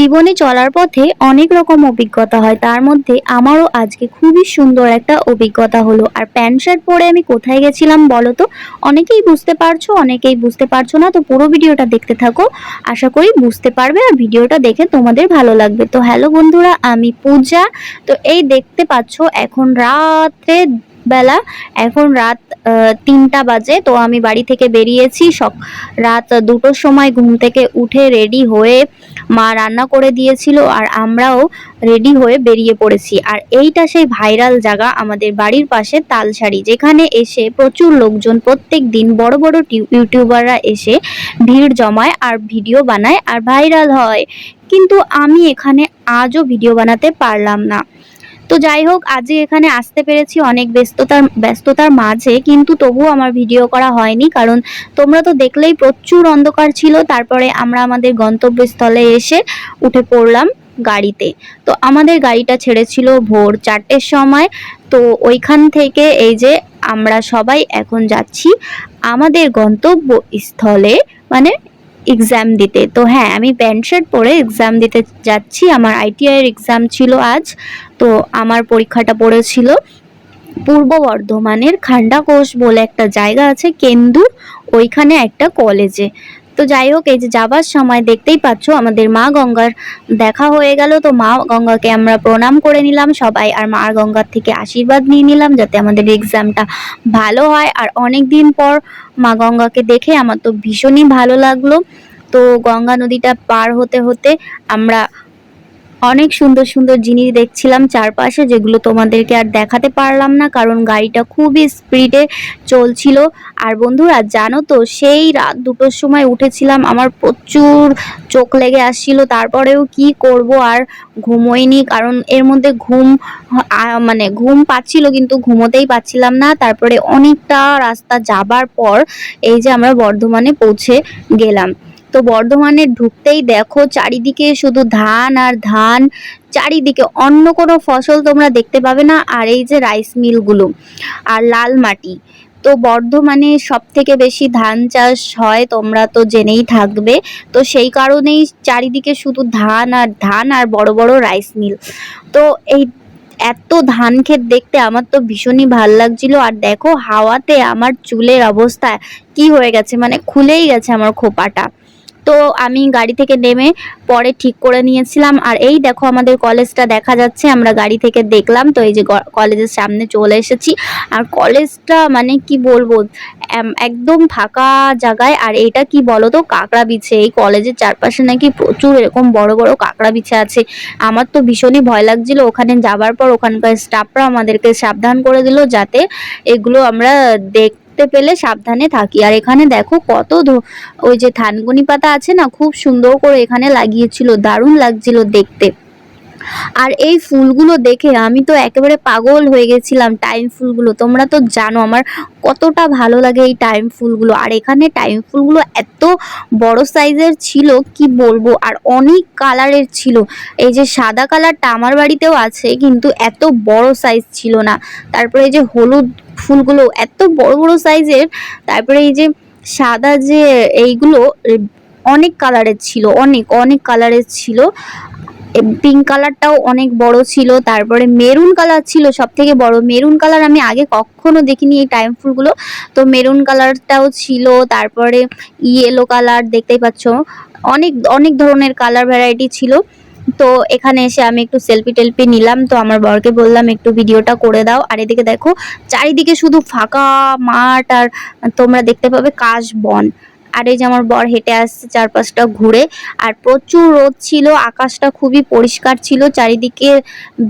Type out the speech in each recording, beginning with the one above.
জীবনে চলার পথে অনেক রকম অভিজ্ঞতা হয়। তার মধ্যে আমারও আজকে খুবই সুন্দর একটা অভিজ্ঞতা হলো। আর প্যান্ট শার্ট পরে আমি কোথায় গেছিলাম বলো তো? অনেকেই বুঝতে পারছ, অনেকেই বুঝতে পারছ না, তো পুরো ভিডিওটা দেখতে থাকো। আশা করি বুঝতে পারবে আর ভিডিওটা দেখে তোমাদের ভালো লাগবে। তো হ্যালো বন্ধুরা, আমি পূজা। তো এই দেখতে পাচ্ছ, এখন রাত্রে বেলা। এখন রাত তিনটা বাজে, তো আমি বাড়ি থেকে বেরিয়েছি। সক, রাত দুটোর সময় ঘুম থেকে উঠে রেডি হয়ে মা রান্না করে দিয়েছিল আর আমরাও রেডি হয়ে বেরিয়ে পড়েছি। আর এইটা সেই ভাইরাল জায়গা আমাদের বাড়ির পাশে তালসারি যেখানে এসে প্রচুর লোকজন প্রত্যেক দিন বড় বড় ইউটিউবাররা এসে ভিড় জমায় আর ভিডিও বানায় আর ভাইরাল হয়। কিন্তু আমি এখানে আজও ভিডিও বানাতে পারলাম না। তো যাই হোক আজকে এখানে আসতে পেরেছি অনেক ব্যস্ততার ব্যস্ততার মাঝে, কিন্তু তবুও আমার ভিডিও করা হয়নি, কারণ তোমরা তো দেখলেই প্রচুর অন্ধকার ছিল, তারপরে আমরা আমাদের গন্তব্যস্থলে এসে উঠে পড়লাম গাড়িতে। তো আমাদের গাড়িটা ছেড়েছিল ভোর চারটের সময়, তো ওইখান থেকে এই যে আমরা সবাই এখন যাচ্ছি আমাদের গন্তব্য স্থলে মানে এক্সাম দিতে। তো হ্যাঁ আমি প্যান্ট শার্ট পরে এক্সাম দিতে যাচ্ছি। আমার আইটিআইয়ের এক্সাম ছিল আজ। তো আমার পরীক্ষাটা পড়েছিল পূর্ব বর্ধমানের খান্ডাকোষ বলে একটা জায়গা আছে কেন্দু ওইখানে একটা কলেজে তো যাই হোক, এই যে যাবার সময় দেখতেই পাচ্ছ, আমাদের মা গঙ্গার দেখা হয়ে গেল। তো মা গঙ্গাকে আমরা প্রণাম করে নিলাম সবাই, আর মা গঙ্গার থেকে আশীর্বাদ নিয়ে নিলাম যাতে আমাদের এক্সামটা ভালো হয়। আর অনেক দিন পর মা গঙ্গাকে দেখে আমার তো ভীষণই ভালো লাগল। তো গঙ্গা নদীটা পার হতে হতে আমরা অনেক সুন্দর সুন্দর জিনিস দেখছিলাম চারপাশে, যেগুলো তোমাদেরকে আর দেখাতে পারলাম না, কারণ গাড়িটা খুবই স্পিডে চলছিল। আর বন্ধুরা, জানো তো, সেই রাত দুটোর সময় উঠেছিলাম, আমার প্রচুর চোখ লেগে আসছিল, তারপরেও কি করব আর ঘুমোইনি, কারণ এর মধ্যে ঘুম মানে ঘুম পাচ্ছিল, কিন্তু ঘুমোতেই পাচ্ছিলাম না। তারপরে অনেকটা রাস্তা যাবার পর এই যে আমরা বর্ধমানে পৌঁছে গেলাম। তো বর্ধমানে ঢুকতেই দেখো চারিদিকে শুধু ধান আর ধান, চারিদিকে অন্য কোনো ফসল তোমরা দেখতে পাবে না, আর এই যে রাইস মিলগুলো আর লাল মাটি। তো বর্ধমানে সব থেকে বেশি ধান চাষ হয়, তোমরা তো জেনেই থাকবে। তো সেই কারণেই চারিদিকে শুধু ধান আর ধান আর বড় বড় রাইস মিল তো এই এত ধান ক্ষেত দেখতে আমার তো ভীষণই ভালো লাগছিল, আর দেখো হাওয়াতে আমার চুলের অবস্থা কি হয়ে গেছে মানে খুলেই গেছে আমার খোপাটা। তো আমি গাড়ি থেকে নেমে পরে ঠিক করে নিয়েছিলাম। আর এই দেখো আমাদের কলেজটা দেখা যাচ্ছে, আমরা গাড়ি থেকে দেখলাম। তো এই যে কলেজের সামনে চলে এসেছি। আর কলেজটা মানে কি বলব একদম ফাঁকা জায়গায়। আর এটা কি বলো তো কাঁকড়া বিছে। এই কলেজের চারপাশে নাকি প্রচুর এরকম বড় বড় কাঁকড়া বিছে আছে। আমার তো ভীষণই ভয় লাগছিল। ওখানে যাবার পর ওখানকার স্টাফরা আমাদেরকে সাবধান করে দিল যাতে এগুলো আমরা দেখতে পেলে সাবধানে থাকি। আর এখানে দেখো কত ওই যে থানগুনি পাতা আছে না, খুব সুন্দর করে এখানে লাগিয়েছিল, দারুণ লাগছিল দেখতে। আর এই ফুলগুলো দেখে আমি তো একেবারে পাগল হয়ে গেছিলাম টাইম ফুলগুলো। তোমরা তো জানো আমার কতটা ভালো লাগে এই টাইম ফুলগুলো। আর এখানে টাইম ফুলগুলো এত বড় সাইজের ছিল, কি বলব? আর অনেক কালারের ছিল। এই যে সাদা কালারটা আমার বাড়িতেও আছে, কিন্তু এত বড় সাইজ ছিল না। তারপরে এই যে হলুদ ফুলগুলো এত বড় বড় সাইজের, তারপরে এই যে সাদা যে এইগুলো, অনেক কালারের ছিল, অনেক অনেক কালারের ছিল। পিঙ্ক কালারটাও অনেক বড় ছিল, তারপরে মেরুন কালার ছিল সব থেকে বড়। মেরুন কালার আমি আগে কখনো দেখিনি এই টাইম ফুলগুলো। তো মেরুন কালারটাও ছিল, তারপরে ইয়েলো কালার দেখতেই পাচ্ছ। অনেক অনেক ধরনের কালার ভ্যারাইটি ছিল। তো এখানে এসে আমি একটু সেলফি টেলফি নিলাম। তো আমার বরকে বললাম, একটু ভিডিওটা করে দাও। আর এদিকে দেখো, চারিদিকে শুধু ফাঁকা মাঠ আর তোমরা দেখতে পাবে কাশ বন। আর এই যে আমার বর হেঁটে আসছে চারপাশটা ঘুরে। আর প্রচুর রোদ ছিল, আকাশটা খুবই পরিষ্কার ছিল, চারিদিকে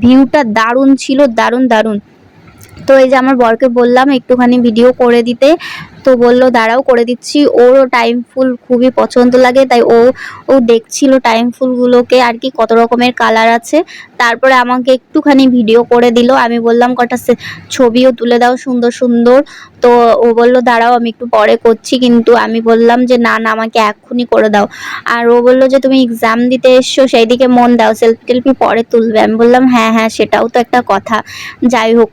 ভিউটা দারুণ ছিল, দারুণ দারুণ। তো এই যে আমার বরকে বললাম একটুখানি ভিডিও করে দিতে, তো বলল, দাঁড়াও, করে দিচ্ছি। ওরও টাইম ফুল খুবই পছন্দ লাগে, তাই ও ও দেখছিল টাইম ফুলগুলোকে আর কি, কত রকমের কালার আছে। তারপরে আমাকে একটুখানি ভিডিও করে দিল। আমি বললাম, কটা ছবিও তুলে দাও সুন্দর সুন্দর। তো ও বলল, দাঁড়াও, আমি একটু পরে করছি। কিন্তু আমি বললাম যে, না না, আমাকে এক্ষুনি করে দাও। আর ও বলল যে, তুমি এক্সাম দিতে এসছো সেই দিকে মন দাও সেলফি টেলফি পরে তুলবে। আমি বললাম হ্যাঁ হ্যাঁ সেটাও তো একটা কথা। যাই হোক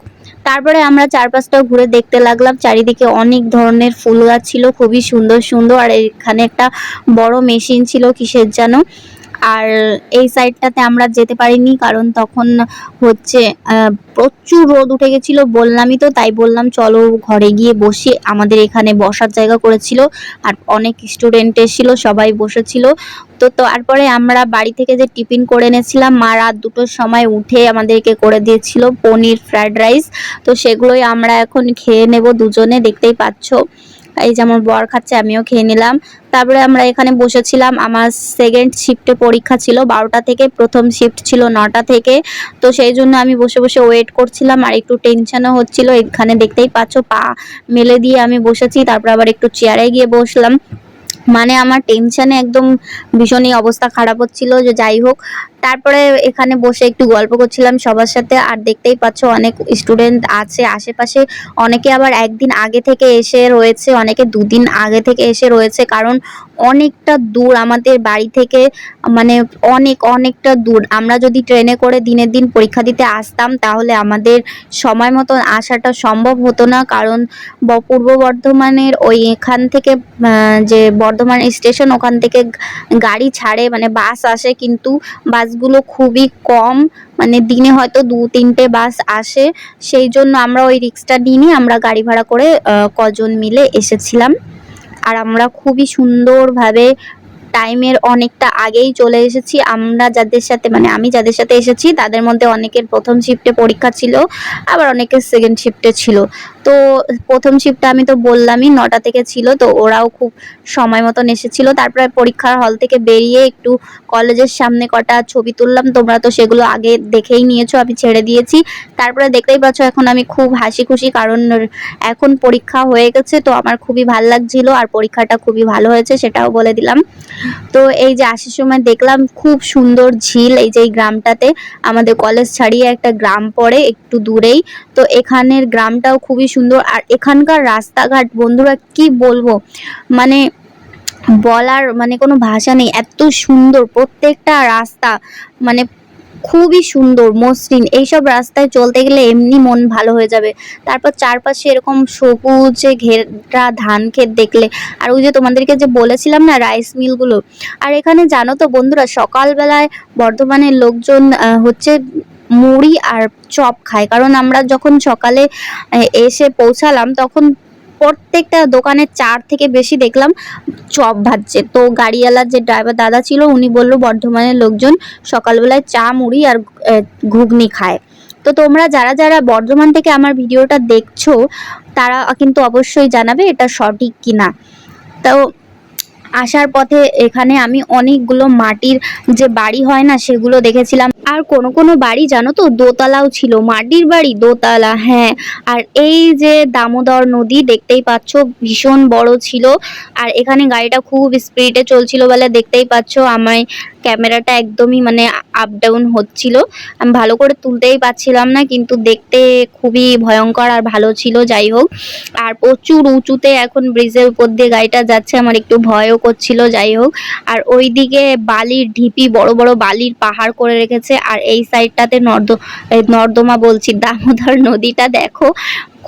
তারপরে আমরা চারপাশটা ঘুরে দেখতে লাগলাম। চারিদিকে অনেক ধরনের ফুল গাছ ছিল, খুবই সুন্দর সুন্দর। আর এখানে একটা বড় মেশিন ছিল, কিসের যেন? আর এই সাইডটাতে আমরা যেতে পারিনি, কারণ তখন হচ্ছে প্রচুর রোদ উঠে গেছিল। বললামই তো, তাই বললাম চলো ঘরে গিয়ে বসে। আমাদের এখানে বসার জায়গা করেছিল, আর অনেক স্টুডেন্ট এসেছিল, সবাই বসেছিল। তো তারপরে আমরা বাড়ি থেকে যে টিফিন করে এনেছিলাম, মা রাত দুটোর সময় উঠে আমাদেরকে করে দিয়েছিল পনির ফ্রায়েড রাইস। তো, সেগুলোই আমরা এখন খেয়ে নেব দুজনে, দেখতেই পাচ্ছ। এই যে আমার বর খাচ্ছে, আমিও খেয়ে নিলাম। তারপরে আমরা এখানে বসেছিলাম, আমার সেকেন্ড শিফটে পরীক্ষা ছিল, বারোটা থেকে প্রথম শিফট ছিল নটা থেকে। তো সেই জন্য আমি বসে বসে ওয়েট করছিলাম, আর একটু টেনশনও হচ্ছিল। এখানে দেখতেই পাচ্ছ, পা মেলে দিয়ে আমি বসেছি, তারপর আবার একটু চেয়ারে গিয়ে বসলাম। মানে আমার টেনশানে একদম ভীষণই অবস্থা খারাপ হচ্ছিল, যে যাই হোক। তারপরে এখানে বসে একটু গল্প করছিলাম সবার সাথে, আর দেখতেই পাচ্ছ অনেক স্টুডেন্ট আছে আশেপাশে। অনেকে আবার একদিন আগে থেকে এসে রয়েছে, অনেকে দুদিন আগে থেকে এসে রয়েছে, কারণ অনেকটা দূর, আমাদের বাড়ি থেকে মানে অনেক, অনেকটা দূর। আমরা যদি ট্রেনে করে দিনের দিন পরীক্ষা দিতে আসতাম, তাহলে আমাদের সময় মতো আসাটা সম্ভব হতো না। কারণ পূর্ব বর্ধমানের ওই এখান থেকে যে বর্ধমান স্টেশন, ওখান থেকে গাড়ি ছাড়ে মানে বাস আসে, কিন্তু বাসগুলো খুবই কম। মানে দিনে হয়তো দু, তিনটে বাস আসে। সেই জন্য আমরা ওই রিক্সটা নিয়ে আমরা গাড়ি ভাড়া করে কজন মিলে এসেছিলাম। আর আমরা খুবই সুন্দরভাবে টাইমের অনেকটা আগেই চলে এসেছি। আমরা যাদের সাথে মানে আমি যাদের সাথে এসেছি, তাদের মধ্যে অনেকের প্রথম শিফটে পরীক্ষা ছিল, আবার অনেকের সেকেন্ড শিফটে ছিল। তো প্রথম শিফটটা আমি তো বললামই, নটা থেকে ছিল, তো ওরাও খুব সময় মতন এসেছিল। তারপরে পরীক্ষার হল থেকে বেরিয়ে একটু কলেজের সামনে কটা ছবি তুললাম, তোমরা তো সেগুলো আগে দেখেই নিয়েছো, আমি ছেড়ে দিয়েছি। তারপরে দেখতেই পাচ্ছ, এখন আমি খুব হাসি খুশি কারণ এখন পরীক্ষা হয়ে গেছে, তো আমার খুবই ভালো লাগছিল, আর পরীক্ষাটা খুবই ভালো হয়েছে, সেটাও বলে দিলাম। তো এই যে আসার সময় দেখলাম, খুব সুন্দর ঝিল, এই যে এই গ্রামটাতে। আমাদের কলেজ ছাড়িয়ে একটা গ্রাম পড়ে, একটু দূরেই। তো এখানের গ্রামটাও খুবই সুন্দর। আর এখানকার রাস্তাঘাট, বন্ধুরা কি বলব? মানে বলার মানে কোনো ভাষা নেই। এত সুন্দর। প্রত্যেকটা রাস্তা মানে খুবই সুন্দর, মসৃণ। এইসব রাস্তায় চলতে গেলে এমনি মন ভালো হয়ে যাবে। তারপর চারপাশে এরকম সবুজে ঘেরা ধান ক্ষেত দেখলে, আর ওই যে তোমাদেরকে যে বলেছিলাম না রাইস মিলগুলো আর এখানে জানো তো বন্ধুরা, সকালবেলায় বর্ধমানের লোকজন হচ্ছে মুড়ি আর চপ খায় কারণ আমরা যখন সকালে এসে পৌঁছালাম, তখন প্রত্যেকটা দোকানের চার থেকে বেশি দেখলাম চপ ভাজছে। তো গাড়িওয়ালার যে ড্রাইভার দাদা ছিল, উনি বলল, বর্ধমানের লোকজন সকালবেলায় চা, মুড়ি আর ঘুগনি খায়। তো তোমরা যারা যারা বর্ধমান থেকে আমার ভিডিওটা দেখছ, তারা কিন্তু অবশ্যই জানাবে এটা সঠিক কিনা। তো আসার পথে এখানে আমি অনেকগুলো মাটির যে বাড়ি হয় না, সেগুলো দেখেছিলাম। আর কোনো কোনো বাড়ি জানো তো, দোতলাও ছিল, মাটির বাড়ি দোতলা হ্যাঁ। আর এই যে দামোদর নদী দেখতেই পাচ্ছ, ভীষণ বড় ছিল। আর এখানে গাড়িটা খুব স্পিডে চলছিল বলে দেখতেই পাচ্ছ আমায় ক্যামেরাটা একদমই মানে আপ ডাউন হচ্ছিল। আমি ভালো করে তুলতেই পারছিলাম না, কিন্তু দেখতে খুবই ভয়ঙ্কর আর ভালো ছিল, যাই হোক। আর প্রচুর উঁচুতে এখন ব্রিজের উপর দিয়ে গাড়িটা যাচ্ছে, আমার একটু ভয়ও করছিল, যাই হোক। আর ওইদিকে বালির ঢিপি, বড় বড় বালির পাহাড় করে রেখেছে আর এই সাইডটাতে নর্দ নর্দমা বলছি, দামোদর নদীটা দেখো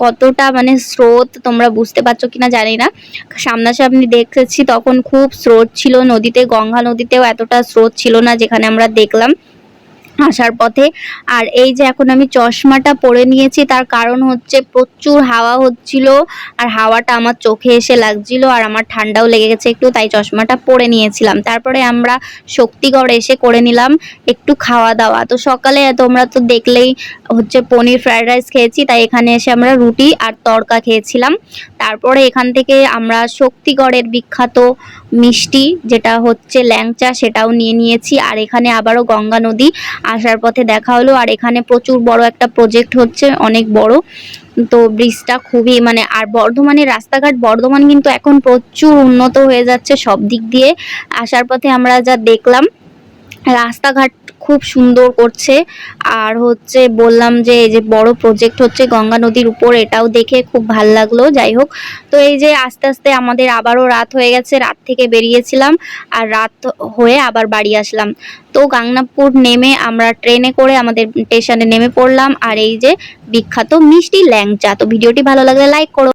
কতটা মানে স্রোত তোমরা বুঝতে পারছ কিনা জানি না। সামনাসামনি দেখেছি তখন খুব স্রোত ছিল নদীতে, গঙ্গা নদীতেও এতটা স্রোত ছিল না যেখানে আমরা দেখলাম। আসার পথে। আর এই যে এখন আমি চশমাটা পরে নিয়েছি, তার কারণ হচ্ছে প্রচুর হাওয়া হচ্ছিল, আর হাওয়াটা আমার চোখে এসে লাগছিল, আর আমার ঠান্ডাও লেগে গেছে একটু, তাই চশমাটা পরে নিয়েছিলাম। তারপরে আমরা শক্তিগড় এসে করে নিলাম একটু খাওয়া দাওয়া। তো সকালে তোমরা তো দেখলেই হচ্ছে পনির ফ্রাইড রাইস খেয়েছি, তাই এখানে এসে আমরা রুটি আর তড়কা খেয়েছিলাম। তারপরে এখান থেকে আমরা শক্তিগড়ের বিখ্যাত মিষ্টি, যেটা হচ্ছে ল্যাংচা, সেটাও নিয়ে নিয়েছি। আর এখানে আবারও গঙ্গা নদী আসার পথে দেখা হলো, আর এখানে প্রচুর বড় একটা প্রজেক্ট হচ্ছে, অনেক বড়। তো ব্রিজটা খুবই মানে আর বর্ধমানের রাস্তাঘাট, বর্ধমান কিন্তু এখন প্রচুর উন্নত হয়ে যাচ্ছে সব দিক দিয়ে। আসার পথে আমরা যা দেখলাম, রাস্তাঘাট খুব সুন্দর করছে। আর হচ্ছে বললাম যে, এই যে বড় প্রজেক্ট হচ্ছে গঙ্গা নদীর উপর, এটাও দেখে খুব ভালো লাগল, যাই হোক। তো এই যে আস্তে আস্তে আমাদের আবারও রাত হয়ে গেছে, রাত থেকে বেরিয়েছিলাম, আর রাত হয়ে আবার বাড়ি আসলাম। তো গাংনাপুর নেমে আমরা ট্রেনে করে আমাদের স্টেশনে নেমে পড়লাম, আর এই যে বিখ্যাত মিষ্টি ল্যাংচা। তো ভিডিওটি ভালো লাগলে লাইক করো।